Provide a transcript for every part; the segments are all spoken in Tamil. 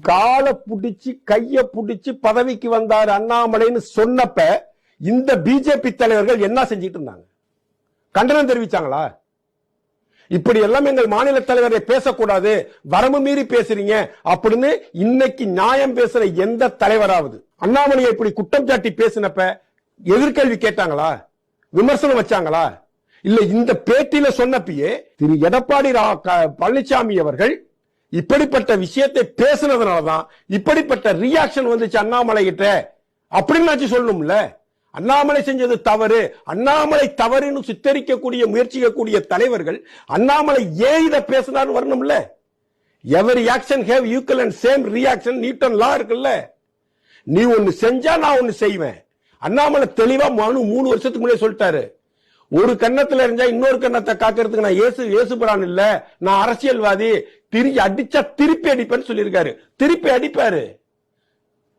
காலை புடிச்சு கைய புடிச்சு பதவிக்கு வந்தார் அண்ணாமலைன்னு சொன்னப்ப இந்த பிஜேபி தலைவர்கள் என்ன செஞ்சிட்டு இருந்தாங்க? கண்டனம் தெரிவிச்சாங்களா? இப்படி எல்லாம் எங்கள் மாநில தலைவரை பேசக்கூடாது வரம்பு மீறி பேசுறீங்க அப்படின்னு இன்னைக்கு நியாயம் பேசுற எந்த தலைவராவது அண்ணாமலையை இப்படி குற்றம் சாட்டி பேசினப்ப எதிர்கேள்வி கேட்டாங்களா? விமர்சனம் வச்சாங்களா? இல்ல இந்த பேட்டியில சொன்னப்பயே திரு. எடப்பாடி ரா- க- பழனிசாமி அவர்கள் இப்படிப்பட்ட விஷயத்தை பேசுனதுனாலதான் இப்படிப்பட்ட ரியாக்ஷன் வந்துச்சு அண்ணாமலை கிட்ட அப்படின்னு சொல்லணும்ல? அண்ணாமலை செஞ்சது தவறு. அண்ணாமலை தவறுன்னு சித்தரிக்கக்கூடிய முயற்சிக்கக்கூடிய தலைவர்கள் அண்ணாமலை ஏன் இதை பேசினார்னு வரணும்ல? Every action have equal and same reaction Newton law இருக்குல்ல? நீ ஒன்னு செஞ்சா நான் ஒன்னு செய்வேன். அண்ணாமலை தெளிவா மனு மூணு வருஷத்துக்கு முன்னே சொல்லிட்டாரு. ஒரு கன்னத்துல இருந்தா இன்னொரு கன்னத்தை காக்கிறதுக்கு நான் ஏசு ஏசுபரான் இல்ல. நான் அரசியல்வாதி. திருப்பி அடிச்சா திருப்பி அடிப்பேன்னு சொல்லியிருக்காரு. திருப்பி அடிப்பாரு.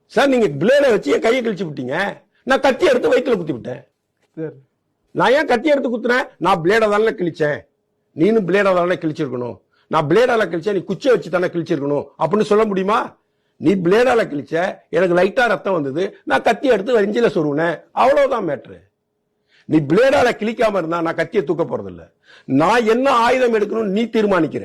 சார் நீங்க பிளேட வச்சு என் கையை கிழிச்சு விட்டீங்க. நான் கத்தி எடுத்து வயிற்றுல குத்தி விட்டேன். சரி. நான் ஏன் கத்தி எடுத்து குத்துனேன்? நான் பிளேட தானே கிழிச்சேன். நீனும் பிளேட தானே கிழிச்சிருக்கணும். நான் பிளேடால கிழிச்சேன் நீ குச்சியை வச்சு தானே கிழிச்சிருக்கணும். அப்படின்னு சொல்ல முடியுமா? நீ பிளேடால கிழிச்ச எனக்கு லைட்டா ரத்தம் வந்தது. நான் கத்தி எடுத்து வஞ்சில சொருவினேன் அவ்வளவுதான் மேட்ரு. நீ பிளேடால கிழிக்காம இருந்தா நான் கத்தியை தூக்க போறது இல்ல நான் என்ன ஆயுதம் எடுக்கணும்னு நீ தீர்மானிக்கிற?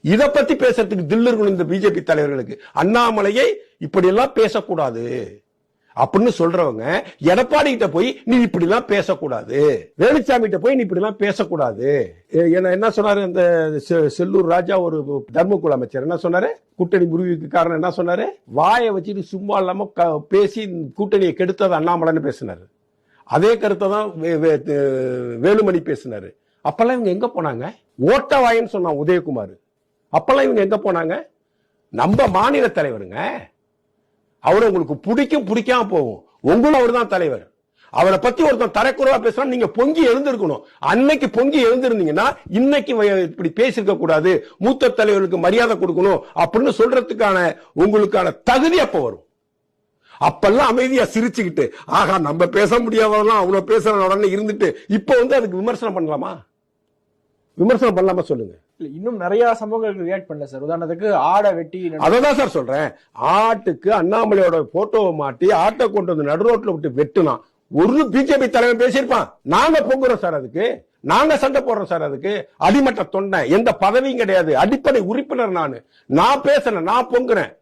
இத பத்தி பேசுறதுக்கு தில்லு இருக்கணும் இந்த பிஜேபி தலைவர்களுக்கு அண்ணாமலையை இப்படி எல்லாம் பேசக்கூடாது. அப்படின்னு சொல்றவங்க எடப்பாடி கிட்ட போய் நீ இப்படி எல்லாம் பேசக்கூடாது. வேலுச்சாமி கிட்ட போய் நீ இப்படி எல்லாம் பேசக்கூடாது என்ன என்ன சொன்னாரு அந்த செ- செல்லூர் ராஜா ஒரு தர்மகுல அமைச்சர்? என்ன சொன்னாரு? கூட்டணி முறிவுக்கு காரணம் என்ன சொன்னாரு? வாயை வச்சுட்டு சும்மா இல்லாம க- பேசி கூட்டணியை கெடுத்தது அண்ணாமலைன்னு பேசினாரு. அதே கருத்தை தான் வே- வே- வேலுமணி பேசினாரு. அப்பெல்லாம் இவங்க எங்க போனாங்க? ஓட்ட வாயின்னு சொன்னான் உதயகுமார். அப்பெல்லாம் இவங்க எங்க போனாங்க? நம்ம மாநில தலைவருங்க. அவரை உங்களுக்கு பிடிக்கும் பிடிக்காம போகும். உங்களும் அவர் தான் தலைவர். அவரை பத்தி ஒருத்தன் தரக்குறவா பேசுறா நீங்க பொங்கி எழுந்திருக்கணும். அன்னைக்கு பொங்கி எழுந்திருந்தீங்கன்னா இன்னைக்கு இப்படி பேசிருக்க கூடாது. மூத்த தலைவர்களுக்கு மரியாதை கொடுக்கணும் அப்படின்னு சொல்றதுக்கான உங்களுக்கான தகுதி அப்ப வரும். அப்பெல்லாம் அமைதியா சிரிச்சுக்கிட்டு ஆகா நம்ம பேச முடியாதவெல்லாம் அவ்வளவு பேசுற உடனே இருந்துட்டு இப்ப வந்து அதுக்கு விமர்சனம் பண்ணலாமா? விமர்சனம் பண்ணலாமா சொல்லுங்க. இல்ல இன்னும் நிறைய சம்பவங்களுக்கு ரியாக்ட் பண்ணல சார் உதாரணத்துக்கு ஆடை வெட்டி அததான் சார் சொல்றேன். ஆட்டுக்கு அண்ணாமலையோட போட்டோவை மாட்டி ஆட்டை கொண்டு வந்து நடு ரோட்ல விட்டு வெட்டுனான் ஒரு பிஜேபி தலைவர் பேசியிருப்பான். நாங்க பொங்குறோம் சார் அதுக்கு. நாங்க சண்டை போடுறோம் சார் அதுக்கு. அடிமட்ட தொண்டை. எந்த பதவியும் கிடையாது. அடிப்படை உறுப்பினர் நானு. நான் பேசுறேன் நான் பொங்குறேன்.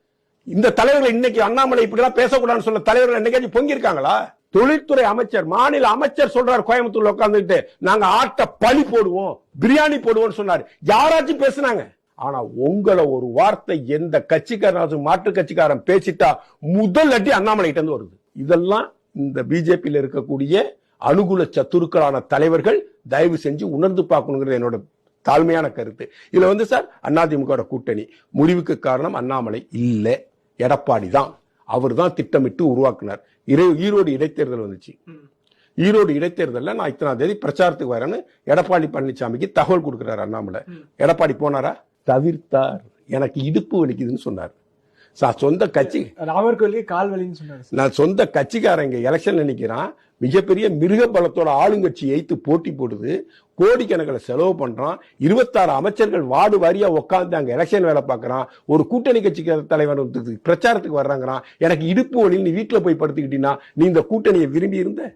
இந்த தலைவர்கள் இன்னைக்கு அண்ணாமலை இப்படிலாம் பேசக்கூடாதுன்னு சொல்ல தலைவர்கள் என்னைக்காச்சும் பொங்கியிருக்காங்களா? தொழில்துறை அமைச்சர் மாநில அமைச்சர் சொல்றாரு கோயம்புத்தூர்ல உட்காந்துட்டு நாங்க ஆட்ட பழி போடுவோம் பிரியாணி போடுவோம்னு சொன்னாரு. யாராச்சும் பேசுனாங்க. ஆனா உங்களை ஒரு வார்த்தை எந்த கட்சிக்காரனாச்சும் மாற்று கட்சிக்காரன் பேசிட்டா முதல் அடி அண்ணாமலை கிட்ட இருந்து வருது. இதெல்லாம் இந்த பிஜேபியில இருக்கக்கூடிய அனுகூல சத்துருக்களான தலைவர்கள் தயவு செஞ்சு உணர்ந்து பார்க்கணுங்கிறது என்னோட தாழ்மையான கருத்து. இதுல வந்து சார் அதிமுக கூட்டணி. முடிவுக்கு காரணம் அண்ணாமலை இல்லை. எடப்பாடி தான். அவர் தான் திட்டமிட்டு உருவாக்குனார். ஈரோடு இடைத்தேர்தல் வந்துச்சு. ஈரோடு இடைத்தேர்தல்ல நான் இத்தனாம் தேதி பிரச்சாரத்துக்கு வரேன்னு எடப்பாடி பழனிசாமிக்கு தகவல் கொடுக்கிறார் அண்ணாமலை. எடப்பாடி போனாரா? தவிர்த்தார். எனக்கு இடுப்பு வலிக்குதுன்னு சொன்னார். சா- சொந்த கட்சி. ராமர் கோயிலுக்கு கால் வலின்னு சொன்னாரு நான் சொந்த கட்சிக்காரன் இங்க எலெக்ஷன் நினைக்கிறான். மிகப்பெரிய மிருக பலத்தோட ஆளுங்கட்சி எய்த்து போட்டி போடுது. கோடிக்கணக்கில் செலவு பண்றான். இருபத்தாறு அமைச்சர்கள் வார்டு வாரியா உட்கார்ந்து அங்க எலெக்ஷன் வேலை பார்க்கறான். ஒரு கூட்டணி கட்சி தலைவர் வந்து பிரச்சாரத்துக்கு வர்றாங்கறான். எனக்கு இடுப்பு வலி நீ வீட்டுல போய் படுத்துக்கிட்டீங்கன்னா நீ இந்த கூட்டணியை விரும்பி இருந்த?